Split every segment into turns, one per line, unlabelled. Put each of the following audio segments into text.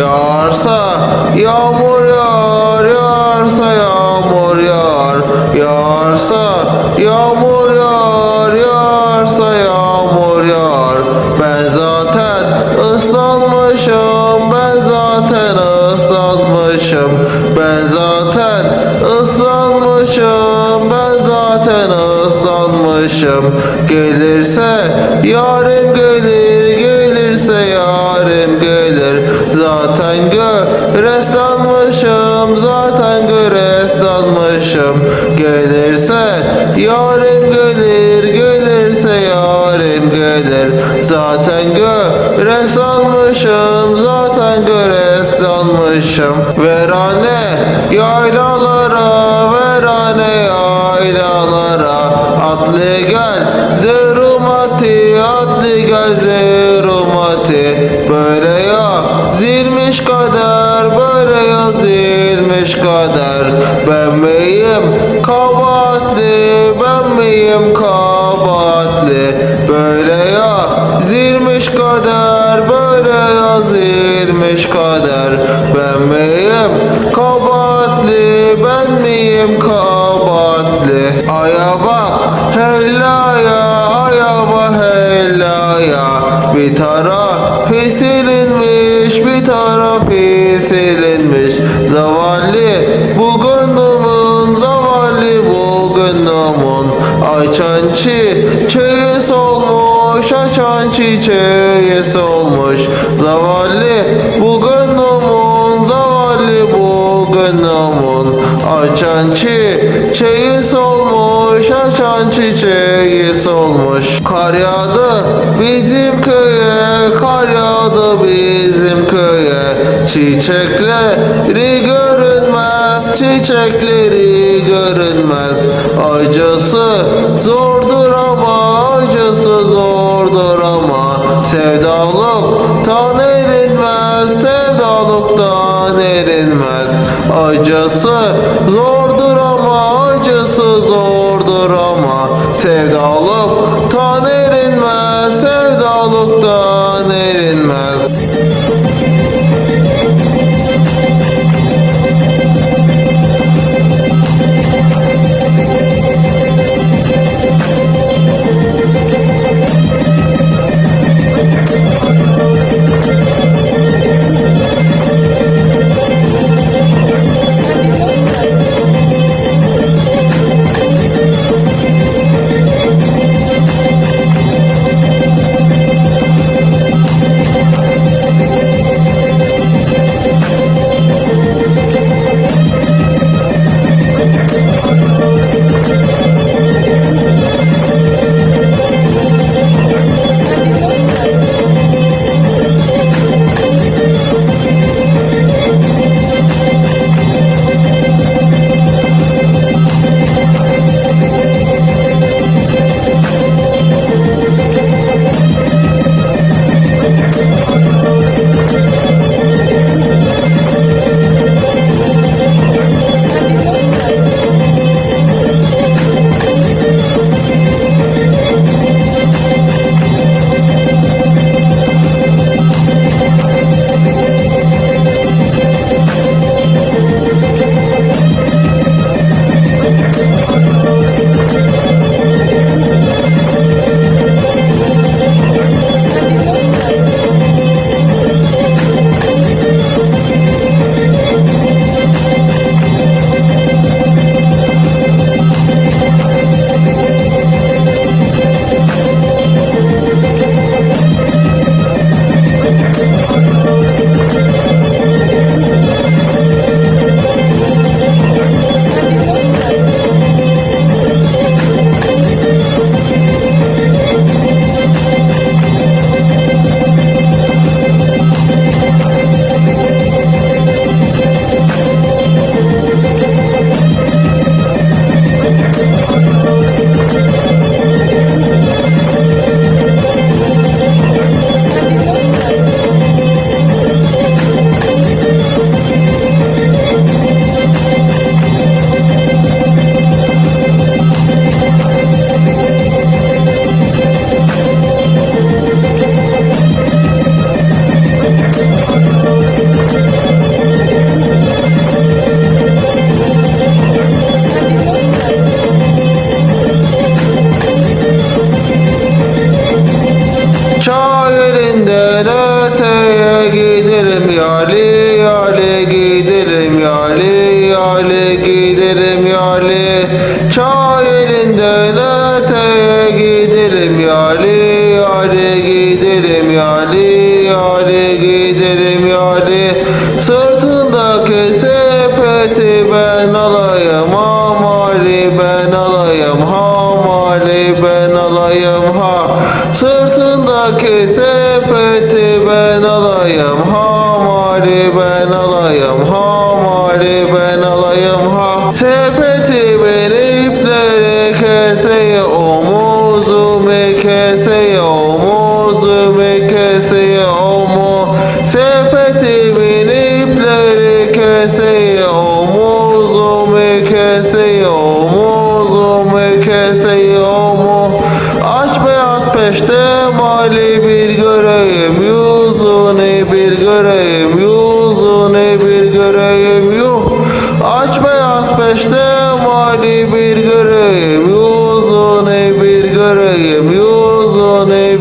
Yağarsa yağmur yağar, yağarsa yağmur yağar. Yağarsa yağmur yağar, yağarsa yağmur yağar. Ben zaten ıslanmışım, ben zaten ıslanmışım. Ben zaten ıslanmışım, ben zaten ıslanmışım. Gelirse yarim gelir, göreslanmışım, zaten göreslanmışım. Gelirse yarim gelir, gelirse yarim gelir. Zaten göreslanmışım, zaten göreslanmışım. Verane yaylalara, verane yaylalara. Atlı gel zerumati, atlı gel zerumati. Böyle ya zilmiş ya zilmiş kader. Ben miyim kabahatli, ben miyim kabahatli? Böyle ya zilmiş kader, böyle ya zilmiş kader. Ben miyim kabahatli, ben miyim kabahatli? Aya bak, hellaya, aya bak, hellaya. Bir tarafı silinmiş, bir tarafı silinmiş. Gönlümün. Açan çiçeği solmuş, açan çiçeği solmuş. Zavallı bu gönlümün, zavallı bu gönlümün. Açan çiçeği solmuş, açan çiçeği solmuş. Kar yağdı bizim köye, kar yağdı bizim köye. Çiçekleri görünmez, çiçekleri görünmez. Acısı zordur ama, acısı zordur ama. Sevdalıktan erinmez, sevdalıktan erinmez. Acısı zordur ama, acısı zordur ama. Sevdalıktan erinmez, sevdalıktan erinmez. Çay elinden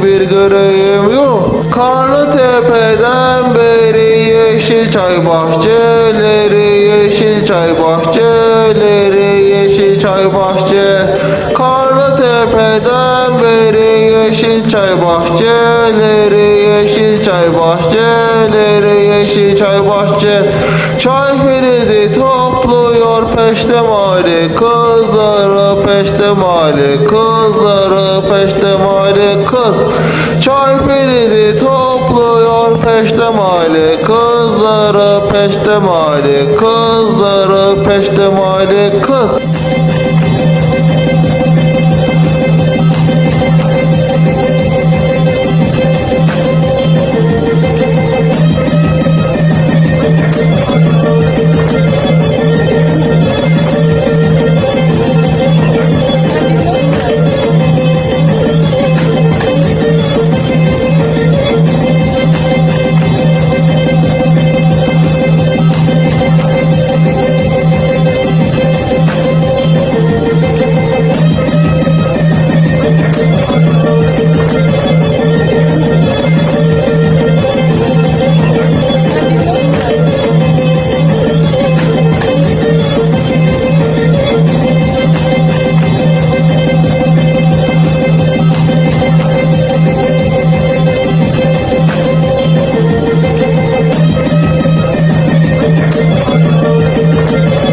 bir göreyim. Yuh Karlı tepeden beri yeşil çay bahçeleri yeşil çay bahçeleri yeşil çay bahçe. Karlı tepeden beri yeşil çay bahçeleri çay bahçeleri yeşil çay bahçe. Çay filizi topluyor peştemali kızları peştemali kızları peştemali kız. Çay filizi topluyor peştemali kızları peştemali kızları peştemali kız I'm gonna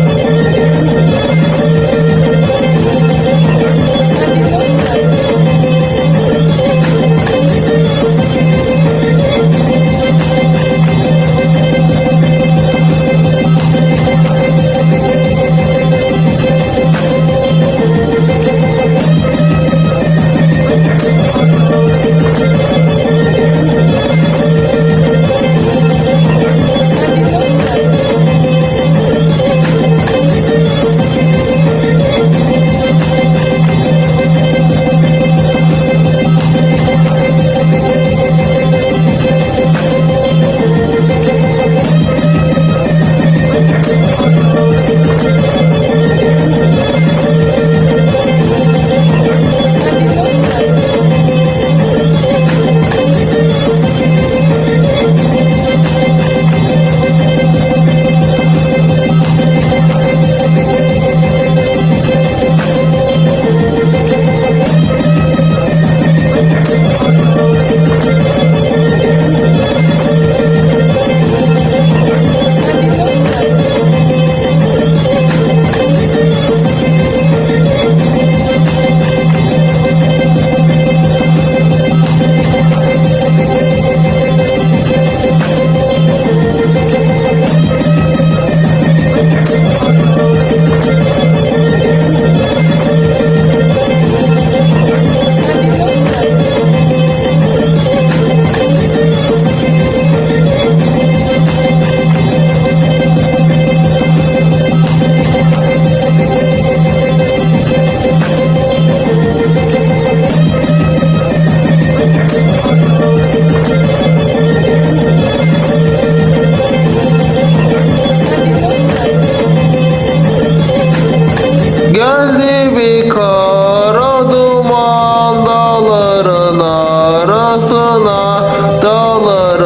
Arasana dağlara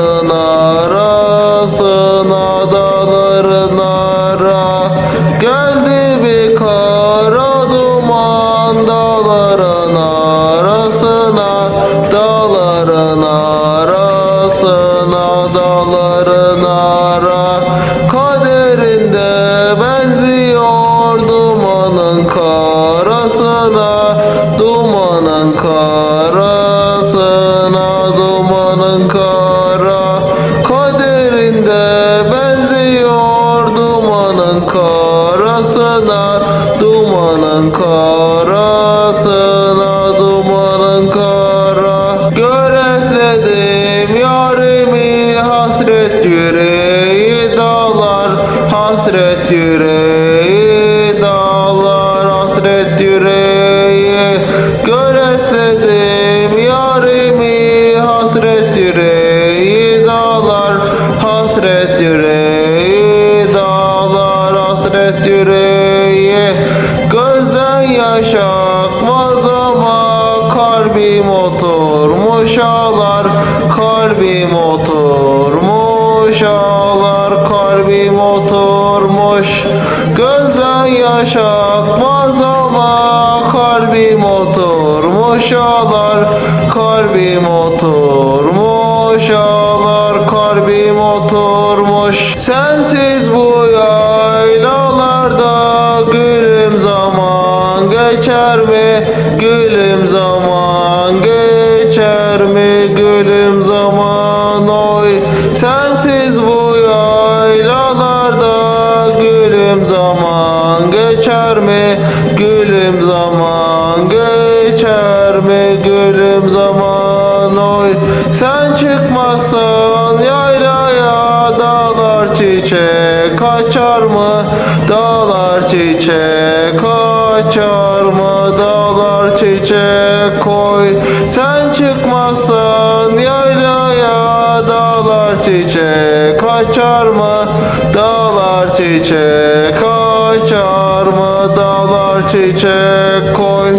kara Kaderinde benziyor dumanın karasına Dumanın karasına Dumanın kara. Göresledim yarimi hasret yüreği dağlar Hasret yüreği Hasret yüreği dağlar Hasret yüreği. Gözden yaş akmaz ama kalbim oturmuş ağlar Kalbim oturmuş ağlar Kalbim oturmuş. Gözden yaş akmaz ama kalbim oturmuş ağlar Kalbim oturmuş ağlar Sensiz çiçek açar mı? Dağlar çiçek koy Sen çıkmazsan yaylaya Dağlar çiçek açar mı? Dağlar çiçek açar mı? Dağlar çiçek koy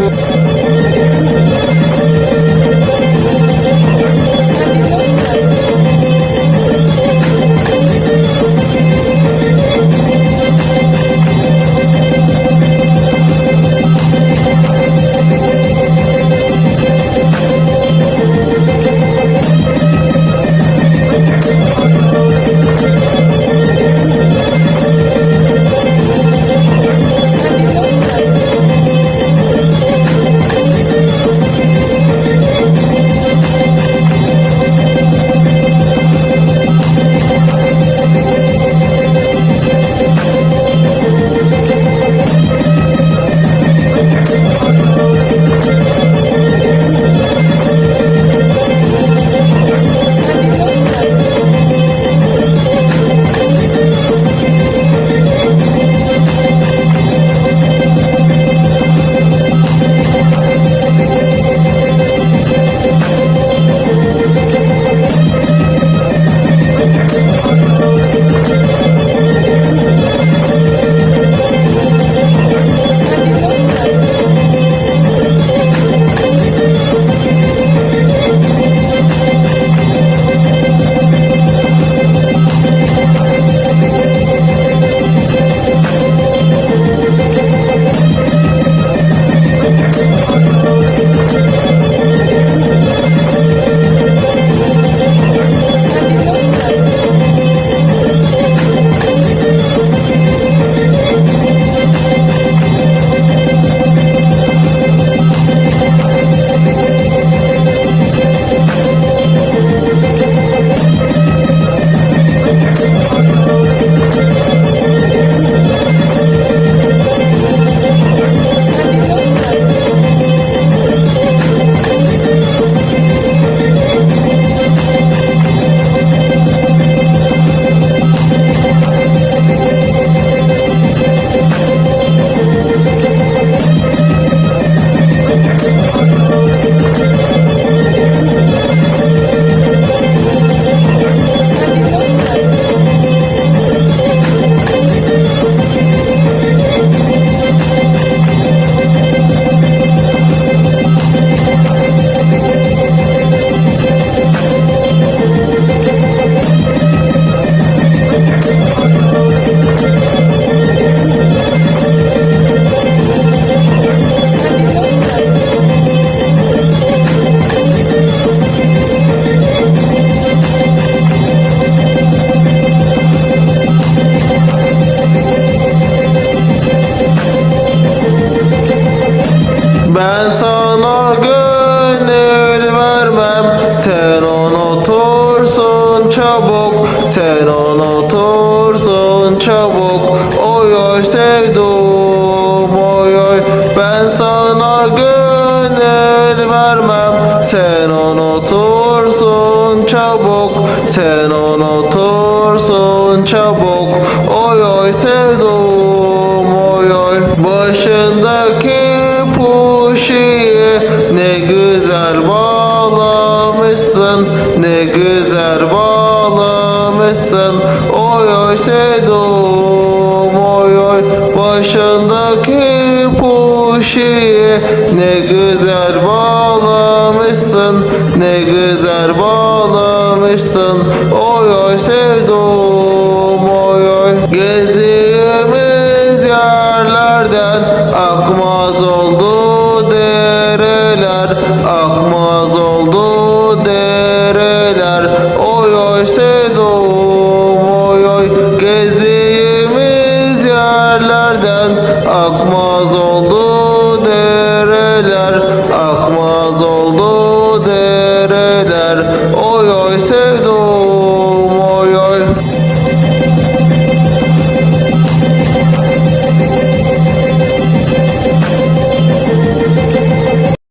Akmaz oldu dereler Akmaz oldu dereler. Oy oy sevdum oy oy Gezdiğimiz yerlerden. Akmaz oldu dereler Akmaz oldu dereler. Oy oy sevdum